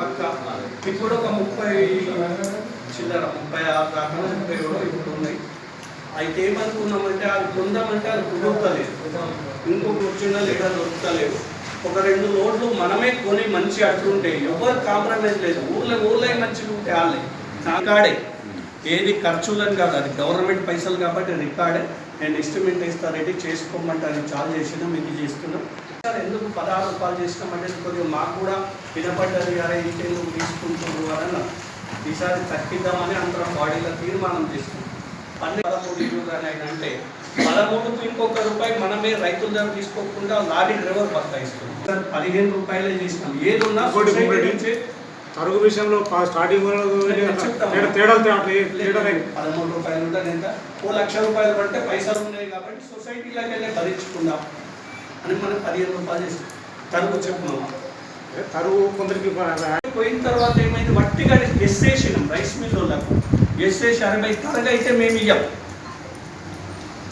పక్క ఇప్పుడు ఒక ముప్పై చిల్లర ముప్పై ఆరు దాకా ముప్పై కూడా ఇప్పుడు ఉన్నాయి. అయితే ఏమనుకున్నామంటే అది కొందామంటే అది కుదురుతలేదు. ఇంకొక వచ్చిన లేదా దొరుకుతలేదు. ఒక రెండు లోడ్లు మనమే కొని మంచి అట్లుంటే ఎవరు కాంప్రమైజ్ లేదు. ఊర్లో ఊర్లో మంచిగా ఉంటే వాళ్ళే. నాకాడే ఏది ఖర్చులని కాదు అది గవర్నమెంట్ పైసలు కాబట్టి రికార్డే. నేను ఎస్టిమేట్ ఇస్తా చేసుకోమంటారు చేసుకోమంటే అది చాలా చేసినాం మీకు చేస్తున్నాం. సార్ ఎందుకు పదహారు రూపాయలు చేసినామంటే కొద్దిగా మాకు కూడా వినపడ్డది అరే ఇంకెందుకు తీసుకుంటున్నారు అని. ఈసారి తగ్గిద్దామని అందరం బాడీలో తీర్మానం చేసుకున్నాం. పన్నె పదమూడు ఇరవై ఆయన అంటే పదమూడుకు ఇంకొక రూపాయి మనమే రైతుల దగ్గర తీసుకోకుండా లారీ డ్రైవర్ బతాయిస్తున్నాం సార్ పదిహేను రూపాయలే చేసినాం. ఏదున్నా తరుగు విషయంలో స్టార్టింగ్. పదమూడు రూపాయలు ఉంటుంది ఎంత? ఓ లక్ష రూపాయలు పడితే పైసలు ఉన్నాయి కాబట్టి సొసైటీలోకి వెళ్ళి భరించుకుందాం. అని మనం పదిహేను రూపాయలు చేసి తరుగు చెప్పుకున్నాం తరుగు కొందరికి పోయిన తర్వాత ఏమైంది? వట్టిగా ఎస్సేసినాం రైస్ మిల్లులకు ఎస్సేసి అరవై తరగైతే మేము ఇయ్యం.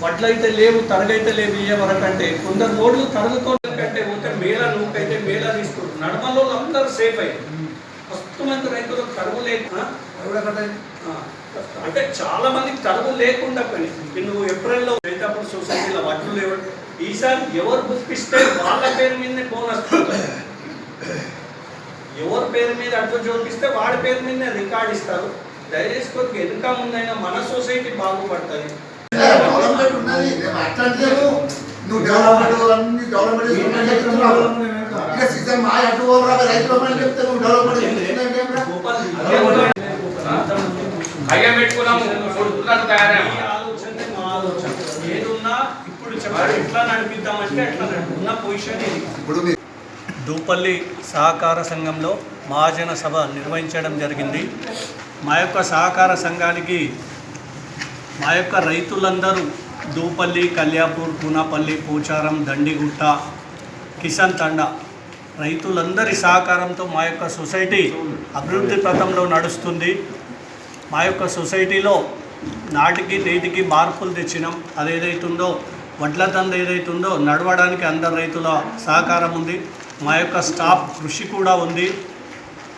వడ్లయితే లేవు తరగైతే లేవు ఇయ్యే వరకు అంటే కొందరు లోడ్లు తరుగుతో కంటే పోతే మేళ నూకైతే మేళ తీసుకుంటారు. నడమలో అందరూ సేఫ్ అయ్యారు. ఫస్ట్ మంది రైతులకు తరుగు లేక ఆ, అంటే చాలా మందికి తరుగు లేకుండా పోయింది నువ్వు ఏప్రిల్లో రైతాపూర్ సొసైటీలో వడ్లు లేవు. ఈసారి ఎవరు గుర్తిస్తే వాళ్ళ పేరు మీదనే బోనస్. ఎవరి పేరు మీద అడ్డు చూపిస్తే వాడి పేరు మీదనే రికార్డ్ ఇస్తారు. దయచేసి కొద్దిగా వెనుక ముందైనా మన సొసైటీ బాగుపడుతుంది. డెవలప్మెంట్ డెవలప్మెంట్ సీజన్ మా అటు రైతుల చెప్తే నువ్వు డెవలప్మెంట్ ఇప్పుడు చెప్పండి ఎట్లా నడిపిద్దామంటే ఎట్లా ఉన్న పొజిషన్ ఇది. ఇప్పుడు దూపల్లి సహకార సంఘంలో మహాజన సభ నిర్వహించడం జరిగింది. మా యొక్క సహకార సంఘానికి మా యొక్క రైతులందరూ దూపల్లి కల్యాపూర్ కూనాపల్లి పోచారం దండిగుట్ట కిసాన్ తండా రైతులందరి సహకారంతో మా యొక్క సొసైటీ అభివృద్ధి పథంలో నడుస్తుంది. మా యొక్క సొసైటీలో నాటికి నేటికి మార్పులు తెచ్చినాం. అదేదైతుందో వడ్ల దంద ఏదైతుందో నడవడానికి అందరు రైతుల సహకారం ఉంది. మా యొక్క స్టాఫ్ కృషి కూడా ఉంది.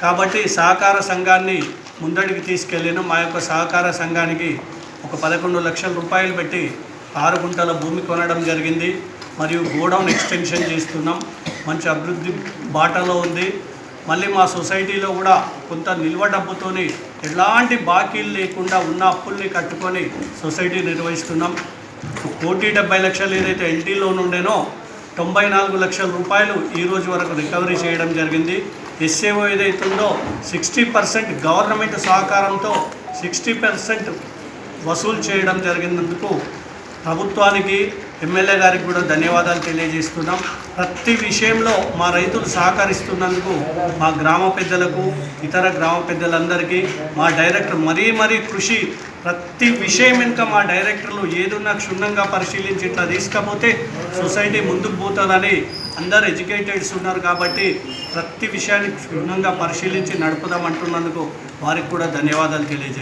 కాబట్టి సహకార సంఘాన్ని ముందడికి తీసుకెళ్ళిన మా యొక్క సహకార సంఘానికి ఒక పదకొండు లక్షల రూపాయలు పెట్టి ఆరు గుంటల భూమి కొనడం జరిగింది. మరియు గోడౌన్ ఎక్స్టెన్షన్ చేస్తున్నాం. మంచి అభివృద్ధి బాటలో ఉంది. మళ్ళీ మా సొసైటీలో కూడా కొంత నిల్వ డబ్బుతోని ఎలాంటి బాకీలు లేకుండా ఉన్న అప్పుల్ని కట్టుకొని సొసైటీ నిర్వహిస్తున్నాం. కోటి డెబ్బై లక్షలు ఏదైతే ఎల్టీ లోన్ ఉండేనో తొంభై నాలుగు లక్షల రూపాయలు ఈ రోజు వరకు రికవరీ చేయడం జరిగింది. ఎస్ఏఓ ఏదైతుందో సిక్స్టీ పర్సెంట్ గవర్నమెంట్ సహకారంతో సిక్స్టీ పర్సెంట్ వసూలు చేయడం జరిగినందుకు ప్రభుత్వానికి ఎమ్మెల్యే గారికి కూడా ధన్యవాదాలు తెలియజేస్తున్నాం. ప్రతి విషయంలో మా రైతులు సహకరిస్తున్నందుకు మా గ్రామ పెద్దలకు ఇతర గ్రామ పెద్దలందరికీ మా డైరెక్టర్ మరీ మరీ కృషి ప్రతి విషయం వెనుక మా డైరెక్టర్లు ఏదున్నా క్షుణ్ణంగా పరిశీలించి ఇట్లా తీసుకపోతే సొసైటీ ముందుకు పోతుందని అందరు ఎడ్యుకేటెడ్స్ ఉన్నారు కాబట్టి ప్రతి విషయాన్ని క్షుణ్ణంగా పరిశీలించి నడుపుదామంటున్నందుకు వారికి కూడా ధన్యవాదాలు తెలియజేస్తాను